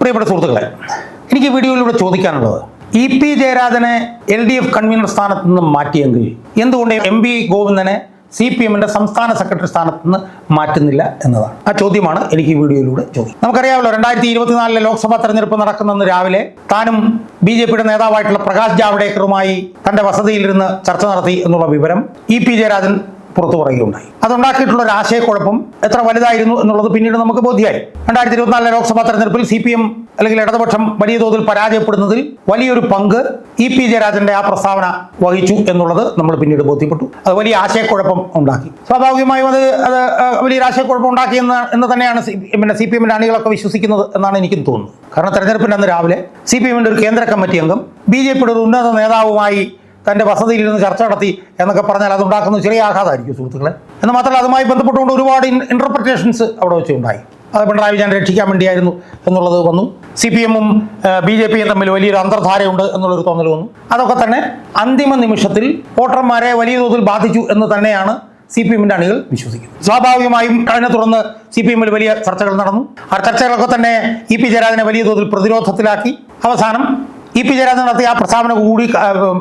പ്രിയപ്പെട്ട സുഹൃത്തുക്കളെ എനിക്ക് വീഡിയോയിലൂടെ ചോദിക്കാനുള്ളത് ഇ പി ജയരാജനെ എൽ ഡി എഫ് കൺവീനർ സ്ഥാനത്ത് നിന്ന് മാറ്റിയെങ്കിൽ എന്തുകൊണ്ട് എം പി ഗോവിന്ദനെ സി പി എമ്മിന്റെ സംസ്ഥാന സെക്രട്ടറി സ്ഥാനത്ത് നിന്ന് മാറ്റുന്നില്ല എന്നതാണ്? ആ ചോദ്യമാണ് എനിക്ക് ഈ വീഡിയോയിലൂടെ ചോദിക്കുന്നത് നമുക്കറിയാമല്ലോ രണ്ടായിരത്തി ഇരുപത്തിനാലിലെ ലോക്സഭാ തെരഞ്ഞെടുപ്പ് നടക്കുന്നന്ന് രാവിലെ താനും ബി ജെ പിയുടെ നേതാവായിട്ടുള്ള പ്രകാശ് ജാവ്ഡേക്കറുമായി തന്റെ വസതിയിലിരുന്ന് ചർച്ച നടത്തി എന്നുള്ള വിവരം ഇ പി ജയരാജൻ പുറത്തു പറയുകയുണ്ടായി. അതുണ്ടാക്കിയിട്ടുള്ള ഒരു ആശയക്കുഴപ്പം എത്ര വലുതായിരുന്നു എന്നുള്ളത് പിന്നീട് നമുക്ക് ബോധ്യമായി. രണ്ടായിരത്തി ഇരുപത്തിനാലിലെ ലോക്സഭാ തെരഞ്ഞെടുപ്പിൽ സി പി എം അല്ലെങ്കിൽ ഇടതുപക്ഷം വലിയ തോതിൽ പരാജയപ്പെടുന്നതിൽ വലിയൊരു പങ്ക് ഇ പി ജയരാജന്റെ ആ പ്രസ്താവന വഹിച്ചു എന്നുള്ളത് നമ്മൾ പിന്നീട് ബോധ്യപ്പെട്ടു. അത് വലിയ ആശയക്കുഴപ്പം ഉണ്ടാക്കി. സ്വാഭാവികമായും അത് അത് വലിയൊരു ആശയക്കുഴപ്പം ഉണ്ടാക്കി എന്ന് എന്ന് തന്നെയാണ് പിന്നെ സി പി എമ്മിന്റെ അണികളൊക്കെ വിശ്വസിക്കുന്നത് എന്നാണ് എനിക്കും തോന്നുന്നത്. കാരണം തെരഞ്ഞെടുപ്പിന്റെ അന്ന് രാവിലെ സി പി എമ്മിന്റെ ഒരു കേന്ദ്ര കമ്മിറ്റി അംഗം ബി ജെ പിയുടെ ഒരു ഉന്നത നേതാവുമായി തന്റെ വസതിയിലിരുന്ന് ചർച്ച നടത്തി എന്നൊക്കെ പറഞ്ഞാൽ അതുണ്ടാക്കുന്ന ചെറിയ ആഘാതമായിരിക്കും സുഹൃത്തുക്കളെ. എന്ന് മാത്രമല്ല അതുമായി ബന്ധപ്പെട്ടുകൊണ്ട് ഒരുപാട് ഇന്റർപ്രിറ്റേഷൻസ് അവിടെ വെച്ച് ഉണ്ടായി. അത് പിണറായി വിജയൻ രക്ഷിക്കാൻ വേണ്ടിയായിരുന്നു എന്നുള്ളത് വന്നു. സി പി എമ്മും ബി ജെ പിയും തമ്മിൽ വലിയൊരു അന്തർധാരയുണ്ട് എന്നുള്ളൊരു തോന്നൽ വന്നു. അതൊക്കെ തന്നെ അന്തിമ നിമിഷത്തിൽ വോട്ടർമാരെ വലിയ തോതിൽ ബാധിച്ചു എന്ന് തന്നെയാണ് സി പി എമ്മിന്റെ അണികൾ വിശ്വസിക്കുന്നത്. സ്വാഭാവികമായും അതിനെ തുടർന്ന് സി പി എമ്മിൽ വലിയ ചർച്ചകൾ നടന്നു. ആ ചർച്ചകളൊക്കെ തന്നെ ഇ പി ജയരാജനെ വലിയ തോതിൽ പ്രതിരോധത്തിലാക്കി. അവസാനം ഇ പി ജയരാജൻ നടത്തിയ ആ പ്രസ്താവന കൂടി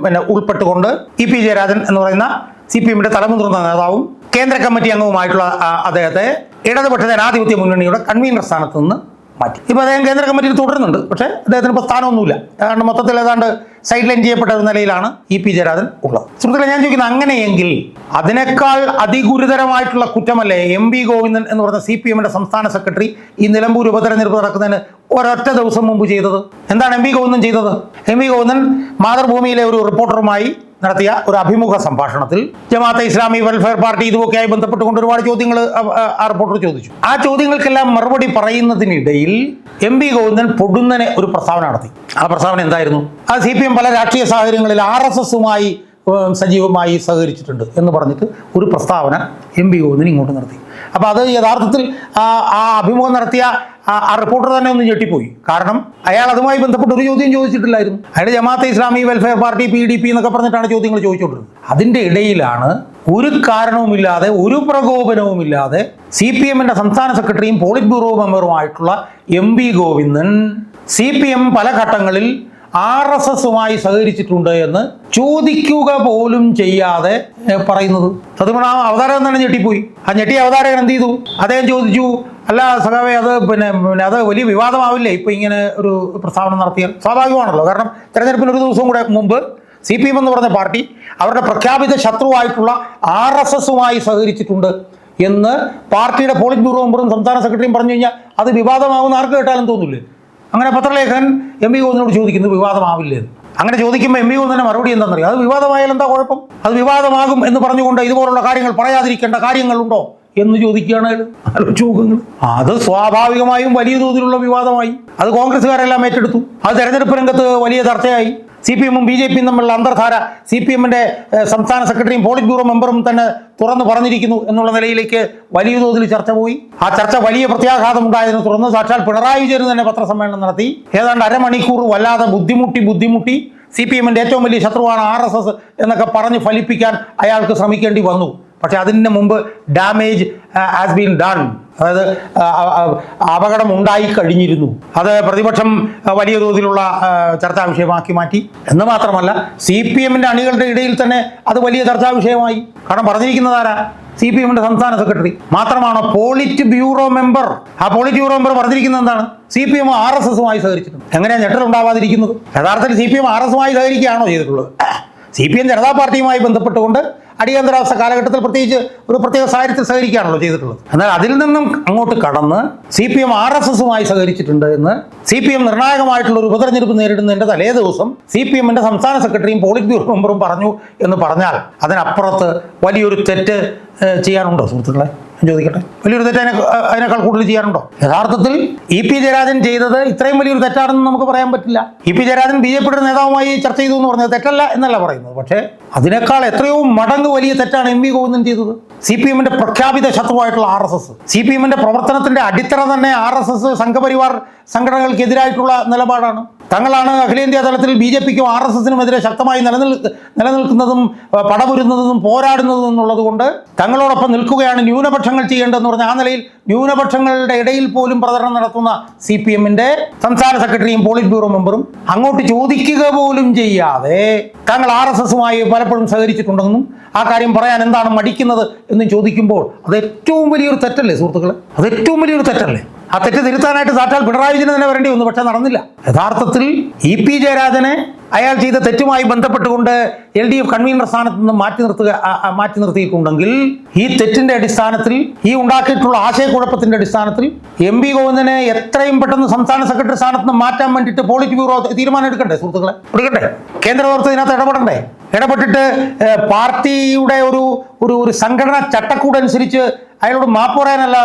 പിന്നെ ഉൾപ്പെട്ടുകൊണ്ട് ഇ പി ജയരാജൻ എന്ന് പറയുന്ന സി പി എമ്മിന്റെ തലമുതിർന്ന നേതാവും കേന്ദ്ര കമ്മിറ്റി അംഗവുമായിട്ടുള്ള അദ്ദേഹത്തെ ഇടതുപക്ഷ ജനാധിപത്യ മുന്നണിയുടെ കൺവീനർ സ്ഥാനത്ത് നിന്ന് മാറ്റി. ഇപ്പോൾ അദ്ദേഹം കേന്ദ്ര കമ്മിറ്റിയിൽ തുടരുന്നുണ്ട്. പക്ഷേ അദ്ദേഹത്തിന് ഇപ്പോൾ സ്ഥാനമൊന്നുമില്ല ഏതാണ്ട് മൊത്തത്തിൽ ഏതാണ്ട് സൈഡ് ലൈൻ ചെയ്യപ്പെട്ട നിലയിലാണ് ഇ പി ജയരാജൻ ഉള്ളത്. സുഹൃത്തുക്കളെ ഞാൻ ചോദിക്കുന്നത് അങ്ങനെയെങ്കിൽ അതിനേക്കാൾ അതിഗുരുതരമായിട്ടുള്ള കുറ്റമല്ലേ എം വി ഗോവിന്ദൻ എന്ന് പറഞ്ഞ സി പി എമ്മിന്റെ സംസ്ഥാന സെക്രട്ടറി ഈ നിലമ്പൂർ ഉപതെരഞ്ഞെടുപ്പ് നടക്കുന്നതിന് ഒരൊറ്റ ദിവസം മുമ്പ് ചെയ്തത്? എന്താണ് എം വി ഗോവിന്ദൻ ചെയ്തത്? എം വി ഗോവിന്ദൻ മാതൃഭൂമിയിലെ ഒരു റിപ്പോർട്ടറുമായി നടത്തിയ ഒരു അഭിമുഖ സംഭാഷണത്തിൽ ജമാഅത്തെ ഇസ്ലാമി വെൽഫെയർ പാർട്ടി ഇതുമൊക്കെയായി ബന്ധപ്പെട്ടുകൊണ്ട് ഒരുപാട് ചോദ്യങ്ങൾ ആ റിപ്പോർട്ടർ ചോദിച്ചു. ആ ചോദ്യങ്ങൾക്കെല്ലാം മറുപടി പറയുന്നതിനിടയിൽ എം പി ഗോവിന്ദൻ പൊടുന്നനെ ഒരു പ്രസ്താവന നടത്തി. ആ പ്രസ്താവന എന്തായിരുന്നു? ആ സി പല രാഷ്ട്രീയ സാഹചര്യങ്ങളിൽ ആർ എസ് എസുമായി സജീവമായി സഹകരിച്ചിട്ടുണ്ട് എന്ന് പറഞ്ഞിട്ട് ഒരു പ്രസ്താവന എം ബി ഗോവിന്ദൻ ഇങ്ങോട്ട് നടത്തി. അപ്പോൾ അത് യഥാർത്ഥത്തിൽ ആ അഭിമുഖം നടത്തിയ ആ- റിപ്പോർട്ടർ തന്നെ ഒന്ന് ഞെട്ടിപ്പോയി. കാരണം അയാൾ അതുമായി ബന്ധപ്പെട്ട് ഒരു ചോദ്യം ചോദിച്ചിട്ടില്ലായിരുന്നു. അയാൾ Jamaate Islami welfare party P D P എന്നൊക്കെ പറഞ്ഞിട്ടാണ് ചോദ്യങ്ങൾ ചോദിച്ചുകൊണ്ടിരുന്നത്. അതിന്റെ ഇടയിലാണ് ഒരു കാരണവുമില്ലാതെ ഒരു പ്രകോപനവുമില്ലാതെ സി പി എമ്മിന്റെ സംസ്ഥാന സെക്രട്ടറിയും polit bureau മെമ്പറുമായിട്ടുള്ള M V Govindan C P M പല ഘട്ടങ്ങളിൽ ആർ എസ് എസുമായി സഹകരിച്ചിട്ടുണ്ട് എന്ന് ചോദിക്കുക പോലും ചെയ്യാതെ പറയുന്നത്. സത്യം ആ അവതാരകൻ തന്നെ ഞെട്ടിപ്പോയി. ആ ഞെട്ടിയ അവതാരകൻ എന്ത് ചെയ്തു? അദ്ദേഹം ചോദിച്ചു അല്ല സഖാവേ അത് പിന്നെ പിന്നെ അത് വലിയ വിവാദമാവില്ലേ? ഇപ്പൊ ഇങ്ങനെ ഒരു പ്രസ്താവന നടത്തിയാൽ സ്വാഭാവികമാണല്ലോ. കാരണം തെരഞ്ഞെടുപ്പിന് ഒരു ദിവസം കൂടെ മുമ്പ് സി പി എം എന്ന് പറഞ്ഞ പാർട്ടി അവരുടെ പ്രഖ്യാപിത ശത്രുവായിട്ടുള്ള ആർ എസ് എസുമായി സഹകരിച്ചിട്ടുണ്ട് എന്ന് പാർട്ടിയുടെ പോളിറ്റ് ബ്യൂറോ മെമ്പറും സംസ്ഥാന സെക്രട്ടറിയും പറഞ്ഞു കഴിഞ്ഞാൽ അത് വിവാദമാകുന്ന ആർക്ക് കേട്ടാലും തോന്നില്ലേ അങ്ങനെ പത്രലേഖൻ എം ബി ഗോവിന്ദനോട് ചോദിക്കുന്നു വിവാദമാവില്ലേ. അങ്ങനെ ചോദിക്കുമ്പോൾ എം ബി ഗോവിന്ദന്റെ മറുപടി എന്താണെന്നറിയോ? അത് വിവാദമായാൽ എന്താ കുഴപ്പം? അത് വിവാദമാകും എന്ന് പറഞ്ഞുകൊണ്ട് ഇതുപോലുള്ള കാര്യങ്ങൾ പറയാതിരിക്കേണ്ട കാര്യങ്ങളുണ്ടോ? എന്ന് ചോദിക്കുകയാണ് അത് സ്വാഭാവികമായും വലിയ തോതിലുള്ള വിവാദമായി. അത് കോൺഗ്രസ്സുകാരെല്ലാം ഏറ്റെടുത്തു. അത് തെരഞ്ഞെടുപ്പ് രംഗത്ത് വലിയ ചർച്ചയായി. സി പി എമ്മും ബി ജെ പിയും തമ്മിലുള്ള അന്തർധാര സി പി എമ്മിന്റെ സംസ്ഥാന സെക്രട്ടറിയും പോളിറ്റ് ബ്യൂറോ മെമ്പറും തന്നെ തുറന്നു പറഞ്ഞിരിക്കുന്നു എന്നുള്ള നിലയിലേക്ക് വലിയ തോതിൽ ചർച്ച പോയി. ആ ചർച്ച വലിയ പ്രത്യാഘാതം ഉണ്ടായതിനെ തുടർന്ന് സാക്ഷാൽ പിണറായി വിജയൻ തന്നെ പത്രസമ്മേളനം നടത്തി. ഏതാണ്ട് അരമണിക്കൂർ വല്ലാതെ ബുദ്ധിമുട്ടി ബുദ്ധിമുട്ടി സി പി എമ്മിന്റെ ഏറ്റവും വലിയ ശത്രുവാണ് ആർ എസ് എസ് എന്നൊക്കെ പറഞ്ഞ് ഫലിപ്പിക്കാൻ അയാൾക്ക് ശ്രമിക്കേണ്ടി വന്നു. പക്ഷെ അതിന് മുമ്പ് ഡാമേജ് ഹാസ് ബീൻ ഡൺ അതായത് അപകടം ഉണ്ടായി കഴിഞ്ഞിരുന്നു. അത് പ്രതിപക്ഷം വലിയ തോതിലുള്ള ചർച്ചാ വിഷയമാക്കി മാറ്റി. എന്ന് മാത്രമല്ല സി പി എമ്മിന്റെ അണികളുടെ ഇടയിൽ തന്നെ അത് വലിയ ചർച്ചാ വിഷയമായി. കാരണം പറഞ്ഞിരിക്കുന്നത് ആരാ? സി പി എമ്മിന്റെ സംസ്ഥാന സെക്രട്ടറി. മാത്രമാണ് പോളിറ്റ് ബ്യൂറോ മെമ്പർ? ആ പോളിറ്റ് ബ്യൂറോ മെമ്പർ പറഞ്ഞിരിക്കുന്നത് എന്താണ്? C P M R S എസുമായി സഹകരിച്ചിട്ടുണ്ട്. എങ്ങനെയാണ് ഞെട്ടലുണ്ടാവാതിരിക്കുന്നത്? യഥാർത്ഥത്തിൽ സി പി എം ആർ എസുമായി സഹകരിക്കുകയാണോ ചെയ്തിട്ടുള്ളത്? സി പി എം ജനതാ പാർട്ടിയുമായി ബന്ധപ്പെട്ടുകൊണ്ട് അടിയന്തരാവസ്ഥ കാലഘട്ടത്തിൽ പ്രത്യേകിച്ച് ഒരു പ്രത്യേക സാഹചര്യത്തിൽ സഹകരിക്കുകയാണല്ലോ ചെയ്തിട്ടുള്ളത്. എന്നാൽ അതിൽ നിന്നും അങ്ങോട്ട് കടന്ന് C P M R S എസുമായി സഹകരിച്ചിട്ടുണ്ട് എന്ന് സി പി എം നിർണായകമായിട്ടുള്ള ഒരു ഉപതെരഞ്ഞെടുപ്പ് നേരിടുന്നതിന്റെ തലേ ദിവസം സി പി എമ്മിന്റെ സംസ്ഥാന സെക്രട്ടറിയും പോളിറ്റ് ബ്യൂറോ മെമ്പറും പറഞ്ഞു എന്ന് പറഞ്ഞാൽ അതിനപ്പുറത്ത് വലിയൊരു തെറ്റ് ചെയ്യാനുണ്ടോ സുഹൃത്തുക്കളെ? ചോദിക്കട്ടെ. വലിയൊരു തെറ്റ് അതിനെ അതിനേക്കാൾ കൂടുതൽ ചെയ്യാറുണ്ടോ? യഥാർത്ഥത്തിൽ ഇ പി ജയരാജൻ ചെയ്തത് ഇത്രയും വലിയൊരു തെറ്റാണെന്ന് നമുക്ക് പറയാൻ പറ്റില്ല. E P Jayarajan B J പിയുടെ നേതാവുമായി ചർച്ച ചെയ്തു എന്ന് പറഞ്ഞത് തെറ്റല്ല എന്നല്ല പറയുന്നത്. പക്ഷേ അതിനേക്കാൾ എത്രയോ മടങ്ങ് വലിയ തെറ്റാണ് എം വി ഗോവിന്ദൻ ചെയ്തത്. സി പി എമ്മിന്റെ പ്രഖ്യാപിത ശത്രുവായിട്ടുള്ള R S S. C P എമ്മിന്റെ പ്രവർത്തനത്തിന്റെ അടിത്തറ തന്നെ ആർ എസ് എസ് സംഘപരിവാർ സംഘടനകൾക്കെതിരായിട്ടുള്ള നിലപാടാണ്. തങ്ങളാണ് അഖിലേന്ത്യാ തലത്തിൽ ബി ജെ പിക്കും ആർ എസ് എസിനുമെതിരെ ശക്തമായി നിലനിൽ നിലനിൽക്കുന്നതും പടപുരുന്നതും പോരാടുന്നതും എന്നുള്ളത് കൊണ്ട് തങ്ങളോടൊപ്പം നിൽക്കുകയാണ് ന്യൂനപക്ഷങ്ങൾ ചെയ്യേണ്ടതെന്ന് പറഞ്ഞ ആ നിലയിൽ ന്യൂനപക്ഷങ്ങളുടെ ഇടയിൽ പോലും പ്രചരണം നടത്തുന്ന സി പി എമ്മിന്റെ സംസ്ഥാന സെക്രട്ടറിയും പോളിറ്റ് ബ്യൂറോ മെമ്പറും അങ്ങോട്ട് ചോദിക്കുക പോലും ചെയ്യാതെ തങ്ങൾ ആർ എസ് എസുമായി പലപ്പോഴും സഹകരിച്ചിട്ടുണ്ടെന്നും ആ കാര്യം പറയാൻ എന്താണ് മടിക്കുന്നത് എന്ന് ചോദിക്കുമ്പോൾ അത് ഏറ്റവും വലിയൊരു തെറ്റല്ലേ സുഹൃത്തുക്കളെ? അത് ഏറ്റവും വലിയൊരു തെറ്റല്ലേ? ആ തെറ്റ് തിരുത്താനായിട്ട് സാക്ഷാൽ പിണറായി വിജയൻ തന്നെ വരേണ്ടി വന്നു പക്ഷെ നടന്നില്ല. യഥാർത്ഥത്തിൽ ഇ പി ജയരാജനെ അയാൾ ചെയ്ത തെറ്റുമായി ബന്ധപ്പെട്ടുകൊണ്ട് എൽ ഡി എഫ് കൺവീനർ സ്ഥാനത്ത് നിന്ന് മാറ്റി നിർത്തുക മാറ്റി നിർത്തിയിട്ടുണ്ടെങ്കിൽ ഈ തെറ്റിന്റെ അടിസ്ഥാനത്തിൽ ഈ ഉണ്ടാക്കിയിട്ടുള്ള ആശയക്കുഴപ്പത്തിന്റെ അടിസ്ഥാനത്തിൽ എം പി ഗോവിന്ദനെ എത്രയും പെട്ടെന്ന് സംസ്ഥാന സെക്രട്ടറി സ്ഥാനത്ത് നിന്ന് മാറ്റാൻ വേണ്ടിയിട്ട് പോളിറ്റ് ബ്യൂറോ തീരുമാനം എടുക്കണ്ടേ സുഹൃത്തുക്കളെ? എടുക്കട്ടെ കേന്ദ്ര നേതൃത്വം ഇതിനകത്ത് ഇടപെടണ്ടേ? ഇടപെട്ടിട്ട് പാർട്ടിയുടെ ഒരു ഒരു ഒരു സംഘടനാ ചട്ടക്കൂടനുസരിച്ച് അയാളോട് മാപ്പ് പറയാനല്ല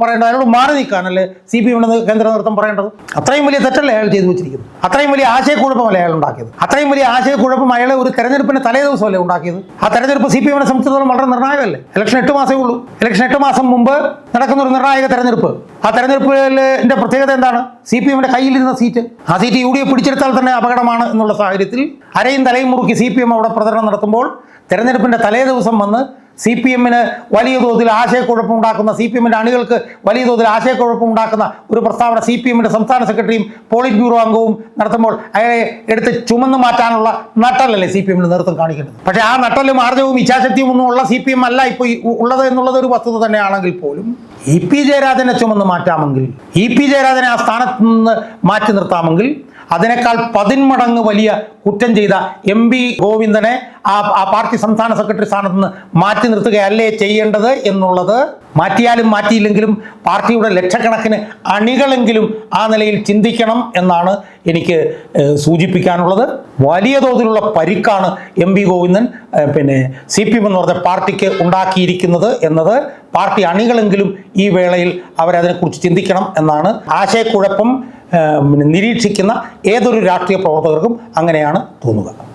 പറയേണ്ടത്. അയാളോട് മാറി നിൽക്കാനല്ലേ സി പി എമ്മിന് കേന്ദ്ര നേതൃത്വം പറയേണ്ടത്? അത്രയും വലിയ തെറ്റല്ലേ അയാൾ ചെയ്തു വെച്ചിരിക്കുന്നത്? അത്രയും വലിയ ആശയക്കുഴപ്പമല്ലേ അയാൾ ഉണ്ടാക്കിയത്? അത്രയും വലിയ ആശയക്കുഴപ്പം അയാളെ ഒരു തെരഞ്ഞെടുപ്പിന്റെ തലേ ദിവസമല്ലേ ഉണ്ടാക്കിയത്? ആ തെരഞ്ഞെടുപ്പ് സി പി എമ്മിനെ സംബന്ധിച്ചിടത്തോളം വളരെ നിർണായകമല്ലേ? ഇലക്ഷൻ എട്ട് മാസമേ ഉള്ളൂ. ഇലക്ഷൻ എട്ട് മാസം മുമ്പ് നടക്കുന്ന ഒരു നിർണായക തെരഞ്ഞെടുപ്പ്. ആ തെരഞ്ഞെടുപ്പിന്റെ പ്രത്യേകത എന്താണ്? സി പി എമ്മിന്റെ കയ്യിലിരുന്ന സീറ്റ്. ആ സീറ്റ് യു ഡി എഫ് പിടിച്ചെടുത്താൽ തന്നെ അപകടമാണ് എന്നുള്ള സാഹചര്യത്തിൽ അരയും തലയും മുറുക്കി സി പി എം അവിടെ പ്രചരണം നടത്തുമ്പോൾ തെരഞ്ഞെടുപ്പിന്റെ തലേ ദിവസം വന്ന് സി പി എമ്മിന് വലിയ തോതിൽ ആശയക്കുഴപ്പം ഉണ്ടാക്കുന്ന സി പി എമ്മിന്റെ അണികൾക്ക് വലിയ തോതിൽ ആശയക്കുഴപ്പം ഉണ്ടാക്കുന്ന ഒരു പ്രസ്താവന സി പി എമ്മിന്റെ സംസ്ഥാന സെക്രട്ടറിയും പോളിറ്റ് ബ്യൂറോ അംഗവും നടത്തുമ്പോൾ അയാളെ എടുത്ത് ചുമന്ന് മാറ്റാനുള്ള നട്ടലല്ലേ സി പി എമ്മിന് നേതൃത്വം കാണിക്കേണ്ടത്? പക്ഷേ ആ നട്ടലും ആർജവും ഇച്ഛാശക്തിയും ഒന്നും ഉള്ള സി പി എം അല്ല ഇപ്പോൾ ഉള്ളത് എന്നുള്ളത് ഒരു വസ്തുത തന്നെയാണെങ്കിൽ പോലും ഇ പി ജയരാജനെ ചുമന്ന് മാറ്റാമെങ്കിൽ ഇ പി ജയരാജനെ ആ സ്ഥാനത്ത് നിന്ന് മാറ്റി നിർത്താമെങ്കിൽ അതിനേക്കാൾ പതിന്മടങ്ങ് വലിയ കുറ്റം ചെയ്ത എം പി ഗോവിന്ദനെ ആ ആ പാർട്ടി സംസ്ഥാന സെക്രട്ടറി സ്ഥാനത്ത് നിന്ന് മാറ്റി നിർത്തുകയല്ലേ ചെയ്യേണ്ടത് എന്നുള്ളത് മാറ്റിയാലും മാറ്റിയില്ലെങ്കിലും പാർട്ടിയുടെ ലക്ഷക്കണക്കിന് അണികളെങ്കിലും ആ നിലയിൽ ചിന്തിക്കണം എന്നാണ് എനിക്ക് സൂചിപ്പിക്കാനുള്ളത്. വലിയ തോതിലുള്ള പരിക്കാണ് എം പി ഗോവിന്ദൻ പിന്നെ സി പി എം എന്ന് പറഞ്ഞ പാർട്ടിക്ക് ഉണ്ടാക്കിയിരിക്കുന്നത് എന്നത്. പാർട്ടി അണികളെങ്കിലും ഈ വേളയിൽ അവരതിനെക്കുറിച്ച് ചിന്തിക്കണം എന്നാണ് ആശയക്കുഴപ്പം. നിരീക്ഷിക്കുന്ന ഏതൊരു രാഷ്ട്രീയ പ്രവർത്തകർക്കും അങ്ങനെയാണ് തോന്നുക.